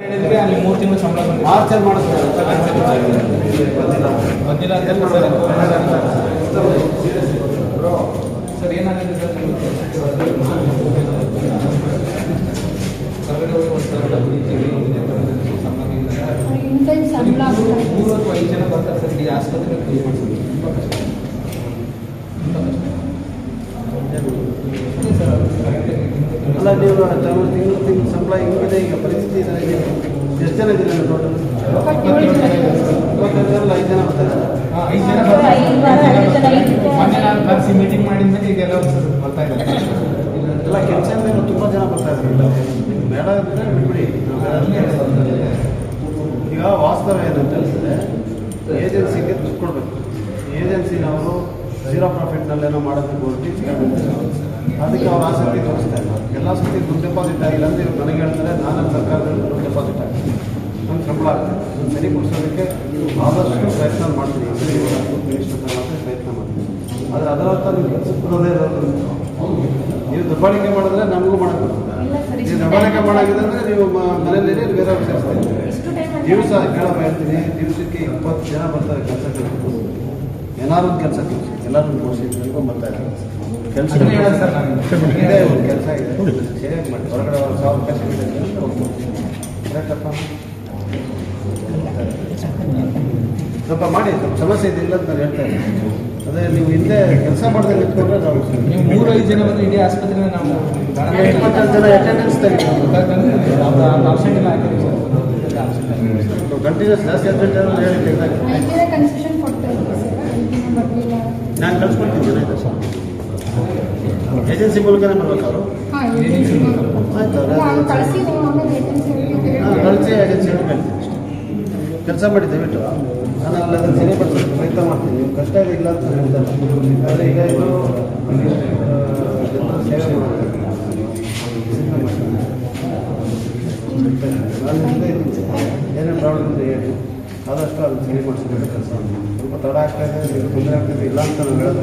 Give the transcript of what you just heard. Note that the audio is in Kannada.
ಹೇಳಿದ್ರೆ ಅಲ್ಲಿ ಮೂರು ತಿಂಗಳು ಸಂಬಳ ಬಂದಿದೆ. ಮಾರ್ಚಲ್ಲಿ ಮಾಡಿಸ್ತಾರೆ. ಬಂದಿಲ್ಲ ಬಂದಿಲ್ಲ ಅಂತ ಸರ್. ಸರ್ ಏನಾಗಿದೆ ಸರ್ ಸಂಬಳ. ಮೂರು ಅಥವಾ ಐದು ಜನ ಬರ್ತಾರೆ ಸರ್. ಈ ಆಸ್ಪತ್ರೆ ಕ್ಲೀನ್ ಮಾಡಿಸೋದು ತುಂಬ ಕಷ್ಟ ತುಂಬ ಕಷ್ಟ ಅದೇ ಸರ್ ಅದು correct ಆಗಿ ಅಲ್ಲ ತಿಂಗಳು ತಿಂಗಳು ಸಂಬಳ ಹಿಂಗಿದೆ ಈಗ ಪರಿಸ್ಥಿತಿ ಇದೆ. ನೀವು ಎಷ್ಟು ಜನ ಇದ್ದೀರಾ ಟೋಟಲ್. ಇಪ್ಪತ್ತೈದರಲ್ಲಿ ಐದು ಜನ ಬರ್ತಾರೆ. ಐದು ಜನ. ಮೊನ್ನೆ ನಾನು ಕರೆಸಿ ಮೀಟಿಂಗ್ ಮಾಡಿದ್ಮೇಲೆ ಈಗೆಲ್ಲ ಒಂದು ಬರ್ತಾ ಇದ್ದಾರೆ. ಎಲ್ಲ ಕೆಲಸ ಮೇಲೆ ತುಂಬ ಜನ ಬರ್ತಾ ಇದ್ದಾರೆ. ನಿಮ್ಗೆ ಬೇಡ ಅಂದರೆ ಬಿಟ್ಬಿಡಿ ಈಗ ವಾಸ್ತವ ಏನಂತಂದರೆ ಏಜೆನ್ಸಿಗೆ ದುಡ್ಡು ಕೊಡಬೇಕು. ಏಜೆನ್ಸಿನವರು ಝೀರೋ ಪ್ರಾಫಿಟ್ನಲ್ಲೇನೋ ಮಾಡೋದಕ್ಕೆ ಹೊರಟಿ ಅದಕ್ಕೆ ಅವ್ರು ಆಸಕ್ತಿ ತೋರಿಸ್ತಾ ಇಲ್ಲ. ಎಲ್ಲ ಸತಿ ದುಡ್ಡು ಡೆಪಾಸಿಟ್ ಆಗಿಲ್ಲ ಅಂದರೆ ಇವ್ರು ನನಗೆ ಹೇಳ್ತಾರೆ ನಾನು ಸರ್ಕಾರದಲ್ಲಿ ದುಡ್ಡು ಡೆಪಾಸಿಟ್ ಆಗ್ತೀನಿ ನನ್ನ ಸಂಬಳ ಆಗ್ತದೆ ಸರಿ ಸರಿಪಡಿಸೋದಕ್ಕೆ ಆದಷ್ಟು ಪ್ರಯತ್ನ ಮಾಡ್ತೀನಿ ಅಂದರೆ ಪ್ರಯತ್ನ ಮಾಡ್ತೀನಿ ಆದರೆ ಅದರ ಅರ್ಥ ನೀವು ಕೆಲಸಕ್ಕೆ ಬರೋದೇ ಇರೋದು ನೀವು. ದಬ್ಬಾಳಿಕೆ ಮಾಡಿದ್ರೆ ನಮಗೂ ಮಾಡೋಕೆ ಬರ್ತದೆ ನೀವು ದಬ್ಬಾಳಿಕೆ time ಮಾಡಾಗಿದ್ರೆ ನೀವು ಮನೆಯಲ್ಲಿ ಬೇರೆ ಅಲ್ಲಿ ದಿವಸ ಕೇಳಪ್ಪ ಹೇಳ್ತೀನಿ ದಿವಸಕ್ಕೆ ಇಪ್ಪತ್ತು ಜನ ಬರ್ತಾರೆ ಕೆಲಸ ಕೆಲಸ ಏನಾದ್ರು ಕೆಲಸ ಕೆಲಸ ಎಲ್ಲರೂ ತಿಳ್ಕೊಂಡು ಬರ್ತಾ ಇದ್ದಾರೆ ಕೆಲಸ ಸರ್. ಇದೆ ಇದೆ. ಸ್ವಲ್ಪ ಮಾಡಿ ಸ್ವಲ್ಪ ಸಮಸ್ಯೆ ಇಲ್ಲ ಅಂತ ನಾನು ಹೇಳ್ತಾ ಇದ್ದೀನಿ. ಅದೇ ನೀವು ಹಿಂದೆ ಕೆಲಸ ಮಾಡದೆ ಇಟ್ಕೊಂಡ್ರೆ ನಾವು ನೀವು ಮೂರು ಐದು ಜನ ಬಂದರೆ ಇಡೀ ಆಸ್ಪತ್ರೆ ನಾವು ಇಪ್ಪತ್ತೈದು ಜನ ಅಟೆಂಡೆನ್ಸ್ ತೆಗೆದು ಆಬ್ಸೆಂಟ್ ಎಲ್ಲ ಹಾಕಿದ್ದೀವಿ ಸರ್. ಕಂಟಿನ್ಯೂಸ್ ಜಾಸ್ತಿ ಅಟೆಂಡ್ ಹೇಳಿ ಸರ್? ನಾನು ಕಳ್ಸ್ಕೊಡ್ತೀನಿ ಜನ ಇದೆ ಏಜೆನ್ಸಿ ಮೂಲಕನೇ ಬರಬೇಕಾದ್ರು? ಆಯ್ತು ಕಳಿಸಿ ಏಜೆನ್ಸಿ ಕೆಲಸ ಮಾಡಿ ದಯವಿಟ್ಟು ನಾನು ಅಲ್ಲಿ ಅದನ್ನು ಸರಿಪಡಿಸೋಕ್ಕೆ ಪ್ರಯತ್ನ ಮಾಡ್ತೀನಿ. ನೀವು ಕಷ್ಟ ಇಲ್ಲ ಅಂತ ಹೇಳ್ತಾರೆ ಆದರೆ ಈಗ ಇದು ಸೇವೆ ಮಾಡೋದು ನಾನು ಏನೇನು ಪ್ರಾಬ್ಲಮ್ ಇದೆ ಹೇಳಿ. ಆದಷ್ಟು ಅದನ್ನು ಸರಿ ಮಾಡಿಸಬೇಕು ಕೆಲಸ ಸ್ವಲ್ಪ ತಡ ಆಗ್ತಾ ಇದೆ ತೊಂದರೆ ಆಗ್ತಿದೆ ಇಲ್ಲ ಅಂತ ನಾನು ಹೇಳೋದು.